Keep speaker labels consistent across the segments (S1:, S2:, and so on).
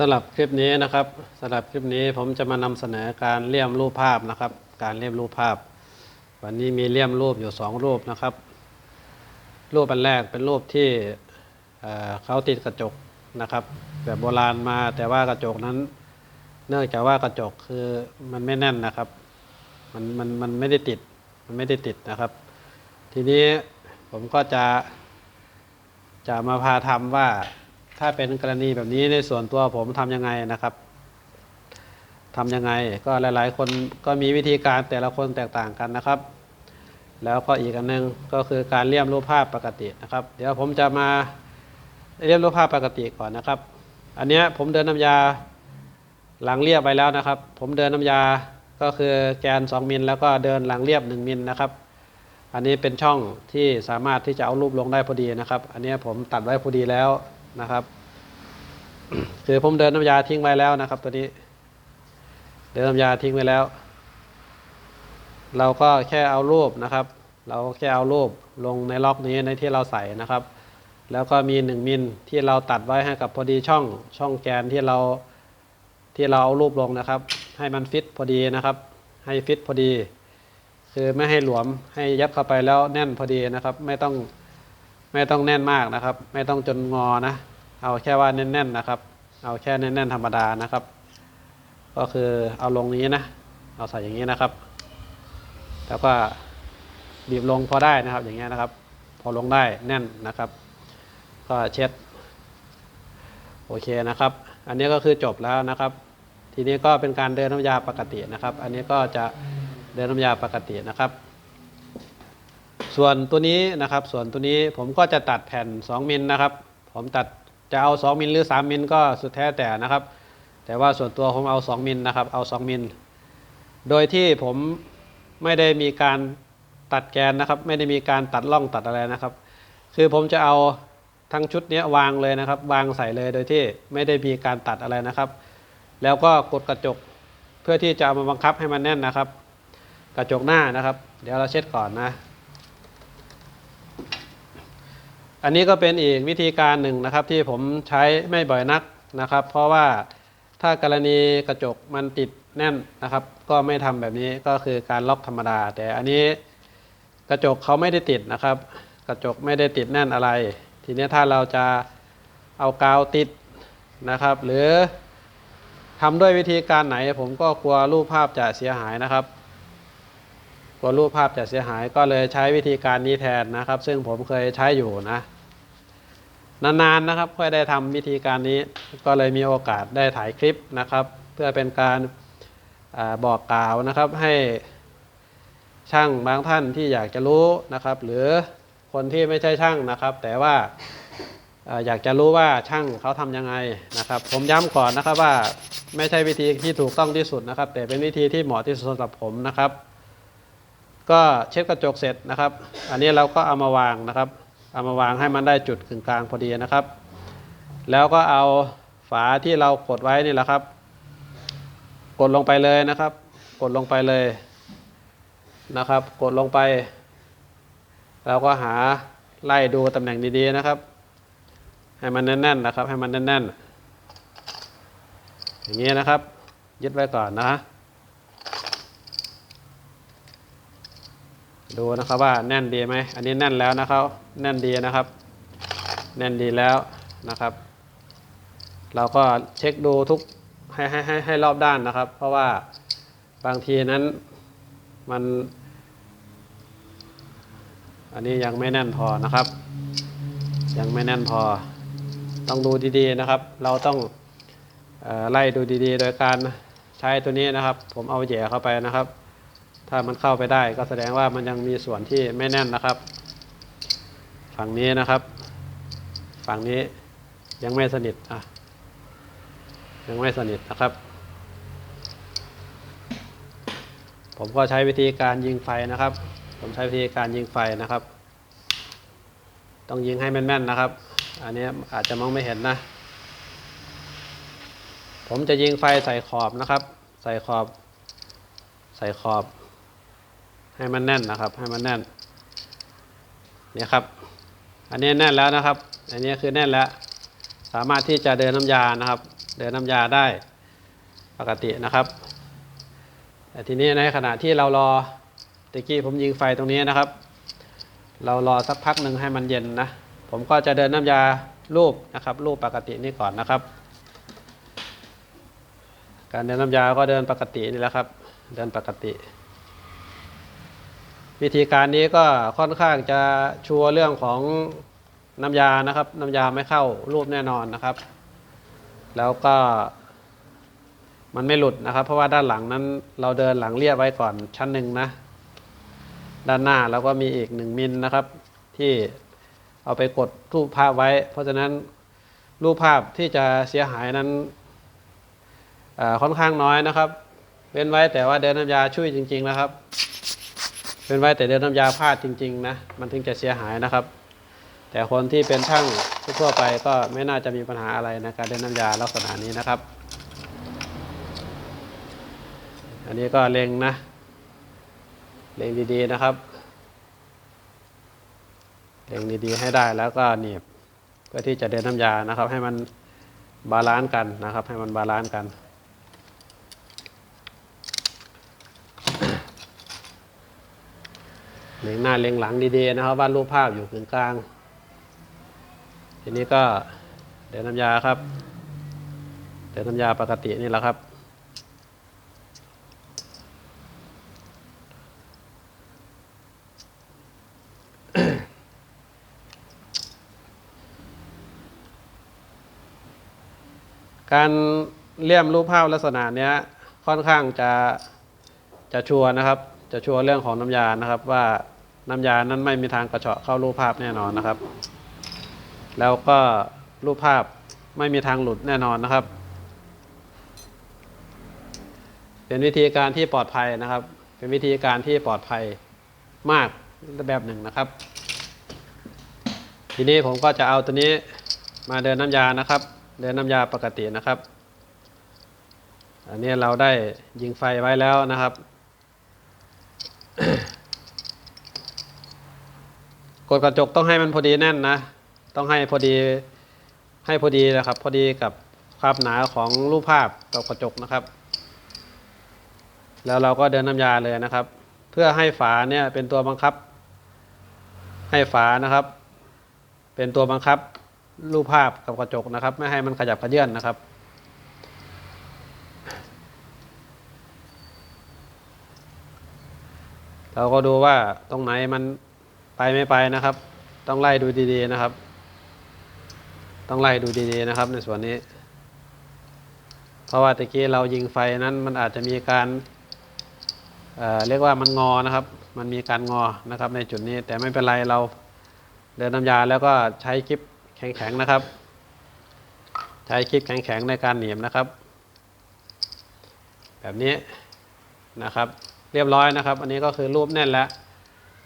S1: สำหรับคลิปนี้นะครับสำหรับคลิปนี้ผมจะมานำเสนอการเลี่ยมรูปภาพนะครับ การเลี่ยมรูปภาพ วันนี้มีเลี่ยมรูปอยู่สองรูปนะครับ รูปอันแรกเป็นรูปที่เเขาติดกระจกนะครับแบบโบราณมาแต่ว่ากระจกนั้น เนื่องจากว่ากระจกคือมันไม่แน่นนะครับมันมันมันไม่ได้ติดมันไม่ได้ติดนะครับ ทีนี้ผมก็จะจะมาพาทำว่า ถ้าเป็นกรณีแบบนี้ในส่วนตัวผมทำยังไงนะครับทำยังไงก็หลาย ๆ คนก็มีวิธีการแต่ละคนแตกต่างกันนะครับ แล้วก็อีกอันหนึงก็คือการเลี่ยมรูปภาพปกตินะครับ เดี๋ยวผมจะมาเลี่ยมรูปภาพปกติก่อนนะครับ อันนี้ผมเดินน้ำยาหลังเรียบไปแล้วนะครับ ผมเดินน้ำยาก็คือแกน 2 มิลแล้วก็เดินหลังเรียบ 1 มิลนะครับ อันนี้เป็นช่องที่สามารถที่จะเอารูปลงได้พอดีนะครับ อันนี้ผมตัดไว้พอดีแล้ว นะครับ คือผมเดินน้ำยาทิ้งไว้แล้วนะครับ ตัวนี้ เดินน้ำยาทิ้งไว้แล้ว เราก็แค่เอารูปนะครับ เราแค่เอารูปลงในล็อกนี้ในที่เราใส่นะครับ แล้วก็มีหนึ่งมิลที่เราตัดไว้ให้กับพอดีช่องช่องแกนที่เราที่เราเอารูปลงนะครับ ให้มันฟิตพอดีนะครับ ให้ฟิตพอดี คือไม่ให้หลวมให้ยัดเข้าไปแล้วแน่นพอดีนะครับ ไม่ต้องไม่ต้องแน่นมากนะครับ ไม่ต้องจนงอนะ เอาแค่ว่าแน่นๆนะครับ เอาแค่แน่นๆธรรมดานะครับ ก็คือเอาลงนี้นะ เอาใส่อย่างนี้นะครับ แล้วก็บีบลงพอได้นะครับ อย่างเงี้ยนะครับ พอลงได้แน่นนะครับ ก็เช็ด โอเคนะครับ อันนี้ก็คือจบแล้วนะครับ ทีนี้ก็เป็นการเดินน้ำยาปกตินะครับ อันนี้ก็จะเดินน้ำยาปกตินะครับ ส่วนตัวนี้นะครับ ส่วนตัวนี้ผมก็จะตัดแผ่น 2มิลนะครับ ผมตัด จะเอา 2 มิลหรือ 3 มิลก็สุดแท้แต่นะครับ แต่ว่าส่วนตัวผมเอา 2 มิลนะครับ เอา 2 มิล โดยที่ผมไม่ได้มีการตัดแกนนะครับ ไม่ได้มีการตัดล่องตัดอะไรนะครับ คือผมจะเอาทั้งชุดนี้วางเลยนะครับ วางใส่เลยโดยที่ไม่ได้มีการตัดอะไรนะครับ แล้วก็กดกระจกเพื่อที่จะเอามาบังคับให้มันแน่นนะครับ กระจกหน้านะครับ เดี๋ยวเราเช็ดก่อนนะ อันนี้ก็เป็นอีกวิธีการหนึ่งนะครับที่ผมใช้ไม่บ่อยนักนะครับ เพราะว่าถ้ากรณีกระจกมันติดแน่นนะครับ ก็ไม่ทำแบบนี้ก็คือการล็อกธรรมดา แต่อันนี้กระจกเขาไม่ได้ติดนะครับ กระจกไม่ได้ติดแน่นอะไร ทีนี้ถ้าเราจะเอากาวติดนะครับ หรือทำด้วยวิธีการไหน ผมก็กลัวรูปภาพจะเสียหายนะครับกลัวรูปภาพจะเสียหายก็เลยใช้วิธีการนี้แทนนะครับ ซึ่งผมเคยใช้อยู่นะ นานๆนะครับค่อยได้ทำวิธีการนี้ ก็เลยมีโอกาสได้ถ่ายคลิปนะครับ เพื่อเป็นการอาบอกกล่าวนะครับให้ช่างบางท่านที่อยากจะรู้นะครับ หรือคนที่ไม่ใช่ช่างนะครับ แต่ว่าอยากจะรู้ว่าช่างเขาทำยังไงนะครับ ผมย้ำก่อนนะครับว่าไม่ใช่วิธีที่ถูกต้องที่สุดนะครับ แต่เป็นวิธีที่เหมาะที่สุดสำหรับผมนะครับ ก็เช็ดกระจกเสร็จนะครับ อันนี้เราก็เอามาวางนะครับ เอามาวางให้มันได้จุดกึ่งกลางพอดีนะครับ แล้วก็เอาฝาที่เรากดไว้นี่แหละครับ กดลงไปเลยนะครับ กดลงไปเลยนะครับ กดลงไป เราก็หาไล่ดูตำแหน่งดีๆนะครับ ให้มันแน่นๆนะครับ ให้มันแน่นๆอย่างนี้นะครับ ยึดไว้ก่อนนะ ดูนะครับว่าแน่นดีไหมอันนี้แน่นแล้วนะครับ แน่นดีนะครับ แน่นดีแล้วนะครับ เราก็เช็คดูทุกให้ให้ให้ให้รอบด้านนะครับ เพราะว่าบางทีนั้นมัน อันนี้ยังไม่แน่นพอนะครับ ยังไม่แน่นพอ ต้องดูดีๆนะครับ เราต้องออไล่ดูดีๆ โดยการใช้ตัวนี้นะครับ ผมเอาแหย่เข้าไปนะครับ ถ้ามันเข้าไปได้ก็แสดงว่ามันยังมีส่วนที่ไม่แน่นนะครับ ฝั่งนี้นะครับ ฝั่งนี้ยังไม่สนิทอะยังไม่สนิทนะครับ ผมก็ใช้วิธีการยิงไฟนะครับ ผมใช้วิธีการยิงไฟนะครับ ต้องยิงให้แม่นๆนะครับ อันนี้อาจจะมองไม่เห็นนะ ผมจะยิงไฟใส่ขอบนะครับ ใส่ขอบ ใส่ขอบ ให้มันแน่นนะครับ ให้มันแน่นเนี่ยครับ อันนี้แน่นแล้วนะครับ อันนี้คือแน่นแล้ว สามารถที่จะเดินน้ำยานะครับ เดินน้ำยาได้ปกตินะครับแต่ทีนี้ในขณะที่เรารอตะกี้ผมยิงไฟตรงนี้นะครับ เรารอสักพักหนึ่งให้มันเย็นนะ ผมก็จะเดินน้ำยารูปนะครับรูปปกตินี่ก่อนนะครับ การเดินน้ำยาก็เดินปกตินี่แหละครับ เดินปกติ วิธีการนี้ก็ค่อนข้างจะชัวร์เรื่องของน้ำยานะครับน้ำยาไม่เข้ารูปแน่นอนนะครับ แล้วก็มันไม่หลุดนะครับ เพราะว่าด้านหลังนั้นเราเดินหลังเรียบไว้ก่อนชั้นหนึ่งนะ ด้านหน้าเราก็มีอีกหนึ่งมิลนะครับ ที่เอาไปกดรูปภาพไว้ เพราะฉะนั้นรูปภาพที่จะเสียหายนั้นค่อนข้างน้อยนะครับ เว้นไว้แต่ว่าเดินน้ำยาช่วยจริง ๆ นะครับ เว้นไว้แต่เดินน้ำยาพลาดจริงๆนะมันถึงจะเสียหายนะครับ แต่คนที่เป็นช่างทั่วไปก็ไม่น่าจะมีปัญหาอะไรในการเดินน้ำยาลักษณะนี้นะครับ อันนี้ก็เล็งนะ เล็งดีๆนะครับ เล็งดีๆให้ได้แล้วก็หนีบเพื่อที่จะเดินน้ำยานะครับ ให้มันบาลานซ์กันนะครับ ให้มันบาลานซ์กัน เล็งหน้าเล็งหลังดีๆนะครับวาดรูปภาพอยู่กึ่งกลาง ทีนี้ก็เดินน้ำยาครับเดินน้ำยาปกตินี่แหละครับการเลี่ยมรูปภาพลักษณะนี้ค่อนข้างจะจะชัวร์นะครับ จะชัวร์เรื่องของน้ำยานะครับว่า น้ำยานั้นไม่มีทางกระเฉาะเข้ารูปภาพแน่นอนนะครับ แล้วก็รูปภาพไม่มีทางหลุดแน่นอนนะครับ เป็นวิธีการที่ปลอดภัยนะครับ เป็นวิธีการที่ปลอดภัยมากแบบหนึ่งนะครับ ทีนี้ผมก็จะเอาตัวนี้มาเดินน้ำยานะครับ เดินน้ำยาปกตินะครับ อันนี้เราได้ยิงไฟไว้แล้วนะครับ กดกระจกต้องให้มันพอดีแน่นนะ ต้องให้พอดีให้พอดีนะครับ พอดีกับความหนาของรูปภาพกับกระจกนะครับ แล้วเราก็เดินน้ำยาเลยนะครับ เพื่อให้ฝาเนี่ยเป็นตัวบังคับ ให้ฝานะครับ เป็นตัวบังคับรูปภาพกับกระจกนะครับ ไม่ให้มันขยับขยื่นนะครับเราก็ดูว่าตรงไหนมัน ไปไม่ไปนะครับ ต้องไล่ดูดีๆนะครับ ต้องไล่ดูดีๆนะครับในส่วนนี้ เพราะว่าตะกี้เรายิงไฟนั้นมันอาจจะมีการเเรียกว่ามันงอนะครับ มันมีการงอนะครับ ในจุดนี้แต่ไม่เป็นไรเราเดินน้ำยาแล้วก็ใช้กิ๊บแข็งๆนะครับ ใช้กิ๊บแข็งๆในการหนีบนะครับ แบบนี้นะครับ เรียบร้อยนะครับ อันนี้ก็คือรูปแน่นแล้ว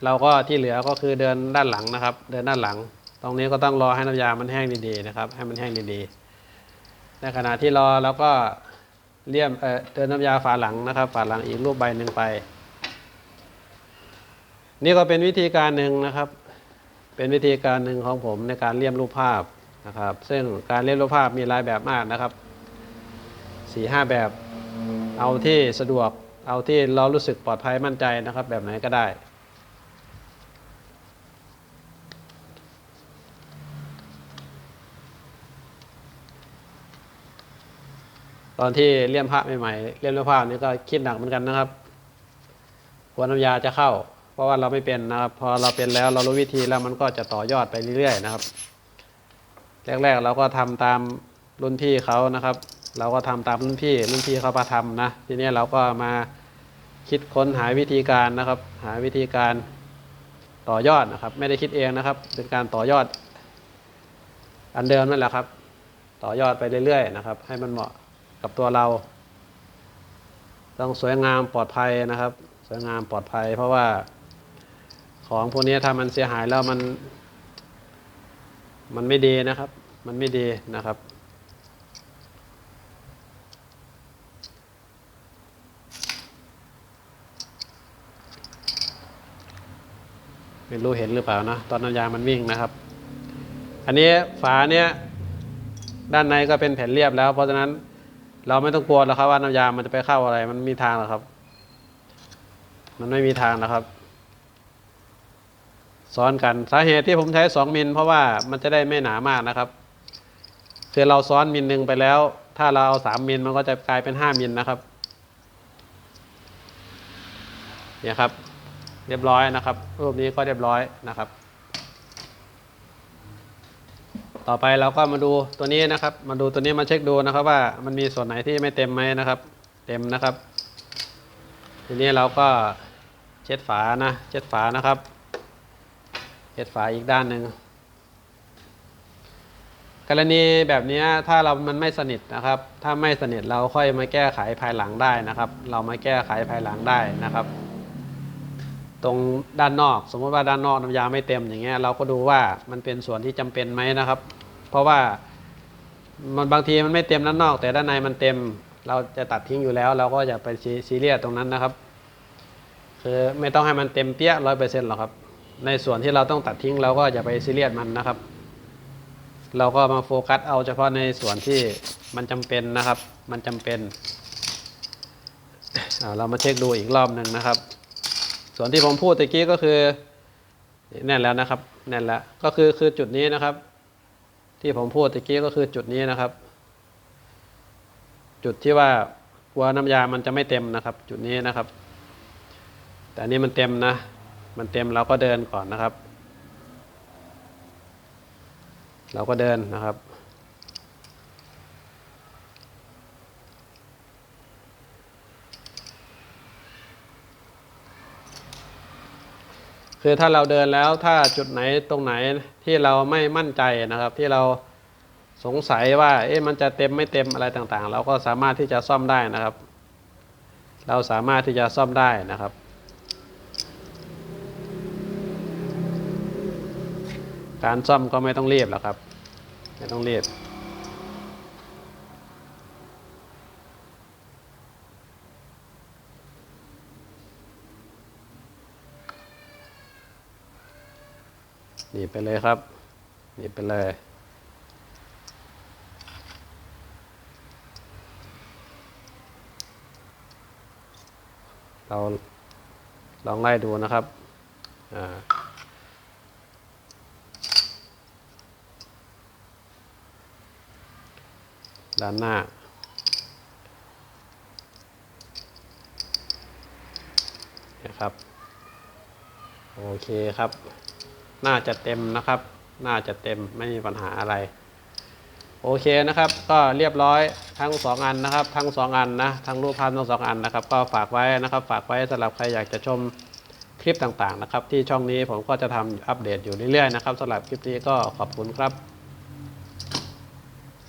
S1: เราก็ที่เหลือก็คือเดินด้านหลังนะครับ เดินด้านหลัง ตรงนี้ก็ต้องรอให้น้ำยามันแห้งดีๆนะครับ ให้มันแห้งดีๆ ในขณะที่รอเราก็เลี่ยมเอ่อเดินน้ำยาฝาหลังนะครับ ฝาหลังอีกรูปใบหนึ่งไป นี่ก็เป็นวิธีการหนึ่งนะครับ เป็นวิธีการหนึ่งของผมในการเลี่ยมรูปภาพนะครับ ซึ่งการเลี่ยมรูปภาพมีหลายแบบมากนะครับสี่ห้าแบบเอาที่สะดวกเอาที่เรารู้สึกปลอดภัยมั่นใจนะครับ แบบไหนก็ได้ ตอนที่เลี่ยมพระใหม่ๆเลี่ยมรูปภาพนี่ก็คิดหนักเหมือนกันนะครับกลัวน้ำยาจะเข้า เพราะว่าเราไม่เป็นนะครับ พอเราเป็นแล้วเรารู้วิธีแล้วมันก็จะต่อยอดไปเรื่อยๆนะครับ แรกๆเราก็ทำตามรุ่นพี่เขานะครับ เราก็ทำตามรุ่นพี่ รุ่นพี่เขาพาทำนะ ทีนี้เราก็มาคิดค้นหาวิธีการนะครับ หาวิธีการต่อยอดนะครับ ไม่ได้คิดเองนะครับ เป็นการต่อยอด อันเดิมนั่นแหละครับ ต่อยอดไปเรื่อยๆนะครับ ให้มันเหมาะ กับตัวเรา ต้องสวยงามปลอดภัยนะครับ สวยงามปลอดภัย เพราะว่าของพวกนี้ถ้ามันเสียหายแล้วมัน มันไม่ดีนะครับ มันไม่ดีนะครับไม่รู้เห็นหรือเปล่านะ ตอนน้ำยามันวิ่งนะครับ อันนี้ฝาเนี้ยด้านในก็เป็นแผ่นเรียบแล้ว เพราะฉะนั้น เราไม่ต้องกลัวแล้วครับว่าน้ำยามันจะไปเข้าอะไร มันมีทางหรอครับ มันไม่มีทางนะครับ ซ้อนกันสาเหตุที่ผมใช้สองมิลเพราะว่ามันจะได้ไม่หนามากนะครับคือเราซ้อนมิลหนึ่งไปแล้ว ถ้าเราเอาสามมิลมันก็จะกลายเป็นห้ามิลนะครับเนี่ยครับ เรียบร้อยนะครับ รูปนี้ก็เรียบร้อยนะครับ ต่อไปเราก็มาดูตัวนี้นะครับ มาดูตัวนี้มาเช็คดูนะครับ ว่ามันมีส่วนไหนที่ไม่เต็มไหมนะครับ เต็มนะครับ ทีนี้เราก็เช็ดฝานะเช็ดฝานะครับ เช็ดฝาอีกด้านหนึ่งกรณีแบบนี้ถ้าเรามันไม่สนิทนะครับ ถ้าไม่สนิทเราค่อยมาแก้ไขภายหลังได้นะครับ เรามาแก้ไขภายหลังได้นะครับ ตรงด้านนอก สมมติว่าด้านนอกน้ำยาไม่เต็มอย่างเงี้ยเราก็ดูว่ามันเป็นส่วนที่จำเป็นไหมนะครับ เพราะว่ามันบางทีมันไม่เต็มด้านนอก แต่ด้านในมันเต็มเราจะตัดทิ้งอยู่แล้ว เราก็อย่าไปซีซเรียสตรงนั้นนะครับ คือไม่ต้องให้มันเต็มเปี้ยร้อยเปอร์เซ็นต์หรอกครับ ในส่วนที่เราต้องตัดทิ้งเราก็อย่าไปซีเรียสมันนะครับ เราก็มาโฟกัสเอาเฉพาะในส่วนที่มันจำเป็นนะครับ มันจำเป็นอ่าเรามาเช็คดูอีกรอบหนึ่งนะครับ ส่วนที่ผมพูดตะกี้ก็คือแน่นแล้วนะครับ แน่นแล้วก็คือคือจุดนี้นะครับ ที่ผมพูดตะกี้ก็คือจุดนี้นะครับ จุดที่ว่ากลัวน้ำยามันจะไม่เต็มนะครับ จุดนี้นะครับ แต่อันนี้มันเต็มนะ มันเต็มเราก็เดินก่อนนะครับ เราก็เดินนะครับ คือถ้าเราเดินแล้วถ้าจุดไหนตรงไหนที่เราไม่มั่นใจนะครับที่เราสงสัยว่าเอ๊ะมันจะเต็มไม่เต็มอะไรต่างๆ เราก็สามารถที่จะซ่อมได้นะครับ เราสามารถที่จะซ่อมได้นะครับการซ่อมก็ไม่ต้องรีบหรอกครับ ไม่ต้องรีบ หนีไปเลยครับ หนีไปเลย เราลองไล่ดูนะครับอ่าด้านหน้า นะครับ โอเคครับ น่าจะเต็มนะครับ น่าจะเต็มไม่มีปัญหาอะไร โอเคนะครับ ก็เรียบร้อยทั้งสองอันนะครับ ทั้งสองอันนะทั้งรูปภาพทั้งสองอันนะครับ ก็ฝากไว้นะครับ ฝากไว้สำหรับใครอยากจะชมคลิปต่างๆนะครับ ที่ช่องนี้ผมก็จะทำอัปเดตอยู่เรื่อยๆนะครับสำหรับคลิปนี้ก็ขอบคุณครับ